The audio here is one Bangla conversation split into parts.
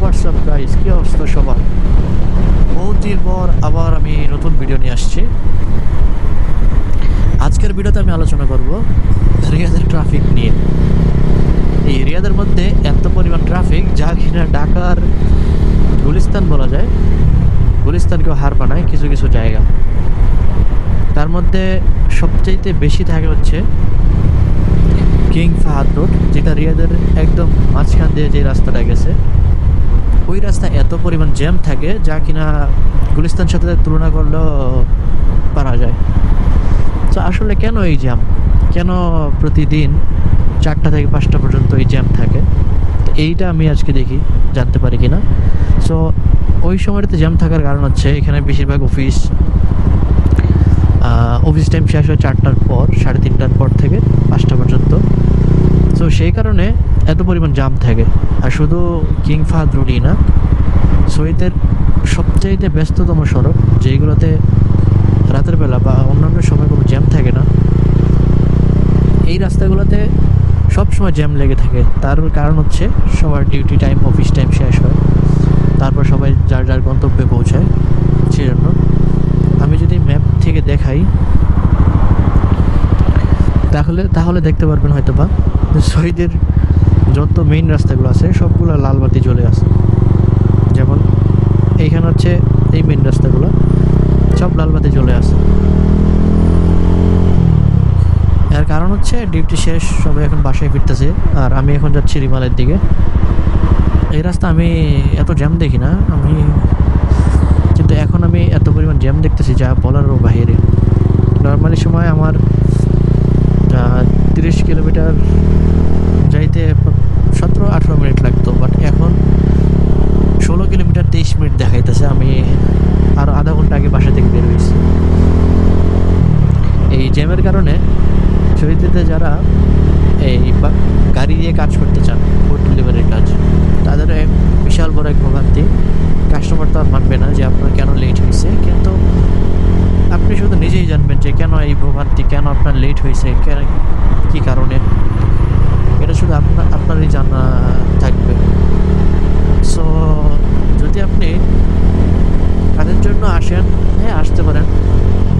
হোয়াটসঅ্যাপ গাইস কি অবস্থা সবার? বহুদিন পর আবার আমি নতুন ভিডিও নিয়ে আসছি। আজকের ভিডিওতে আমি আলোচনা করব রিয়াদের ট্রাফিক নিয়ে। এই রিয়াদের মধ্যে এত পরিমাণ ট্রাফিক যা কিনা ঢাকার গুলিস্তান বলা যায়। গুলিস্তানকেও হার বানায় কিছু কিছু জায়গা। তার মধ্যে সবচাইতে বেশি থাকে হচ্ছে কিং ফাহাদ রোড, যেটা রিয়াদের একদম মাঝখান দিয়ে যে রাস্তাটা গেছে। ওই রাস্তা এত পরিমাণ জ্যাম থাকে যা কিনা গুলিস্তান সাথে তুলনা করলেও পারা যায়। তো আসলে কেন এই জ্যাম? কেন প্রতিদিন চারটা থেকে পাঁচটা পর্যন্ত এই জ্যাম থাকে? তো এইটা আমি আজকে দেখি, জানতে পারি কিনা। সো ওই সময়টাতে জ্যাম থাকার কারণ হচ্ছে এখানে বেশিরভাগ অফিস অফিস টাইম শেষ হয় চারটার পর, সাড়ে তিনটার পর থেকে পাঁচটা পর্যন্ত। তো সেই কারণে এত পরিমাণ জাম থাকে। আর শুধু কিং ফাহাদ রোডই না, সৈয়দের সবচাইতে ব্যস্ততম সড়ক যেগুলোতে রাতের বেলা বা অন্যান্য সময় কোনো জ্যাম থাকে না, এই রাস্তাগুলোতে সব সময় জ্যাম লেগে থাকে। তার কারণ হচ্ছে সবার ডিউটি টাইম অফিস টাইম শেষ হয়। তারপর সবাই যার যার গন্তব্যে পৌঁছায়, সেজন্য। আমি যদি ম্যাপ থেকে দেখাই, তাহলে তাহলে দেখতে পারবেন হয়তো বা শহীদের যত মেইন রাস্তাগুলো আছে, সবগুলো লাল বাতি জ্বলে আছে যেমন এইখানে হচ্ছে এই মেইন রাস্তাগুলো, সব লাল বাতি জ্বলে আছে এর কারণ হচ্ছে ডিউটি শেষ, সবাই এখন বাসায় ফিরতেছে, আর আমি এখন যাচ্ছি রিমালের দিকে। এই রাস্তা আমি এত জ্যাম দেখি না, আমি কিন্তু এখন আমি এত পরিমাণ জ্যাম দেখতেছি যা বলারও বাহিরে। নর্মালি সময় আমার তিরিশ কিলোমিটার যাইতে সতেরো, আঠেরো মিনিট লাগতো বাট এখন ষোলো কিলোমিটার তেইশ মিনিট দেখাইতেছে, আমি আরও আধা ঘণ্টা আগে বাসা থেকে বের হয়েছি। এই জ্যামের কারণে শহীদতে যারা এই গাড়ি দিয়ে কাজ করতে চান ফুড ডেলিভারির কাজ, তাদের এক বিশাল বড় এক ভোগান্তি। কাস্টমার তো আর মানবে না যে আপনার কেন লেট হয়েছে, কিন্তু আপনি শুধু নিজেই জানবেন যে কেন এই ভোগান্তি, কেন আপনার লেট হয়েছে কী কারণে? শুধু আপনার, আপনারই জানা থাকবে। সো যদি আপনি কাজের জন্য আসেন হ্যাঁ আসতে পারেন।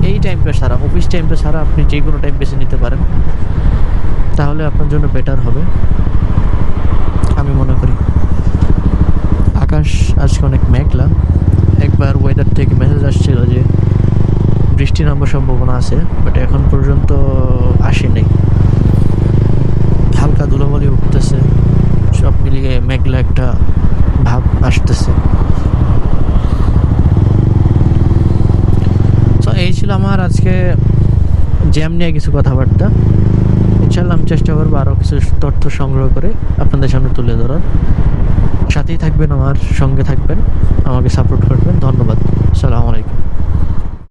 এই টাইমটা ছাড়া অফিস টাইমটা ছাড়া আপনি যে কোনো টাইম বেছে নিতে পারেন। তাহলে আপনার জন্য বেটার হবে। আমি মনে করি। আকাশ আজকে অনেক মেঘলা। একবার ওয়েদার থেকে মেসেজ আসছিল যে বৃষ্টি নামার সম্ভাবনা আছে বাট এখন পর্যন্ত আসেনি হালকা ধুলোবালি উঠতেছে সব মিলিয়ে মেঘলা একটা ভাব আসতেছে তো এই ছিল আমার আজকে জ্যাম নিয়ে কিছু কথাবার্তা। ইনশাল্লাহ আমি চেষ্টা করব আরও কিছু তথ্য সংগ্রহ করে আপনাদের সামনে তুলে ধরার। সাথেই থাকবেন আমার, সঙ্গে থাকবেন, আমাকে সাপোর্ট করবেন। ধন্যবাদ। আসসালামু আলাইকুম।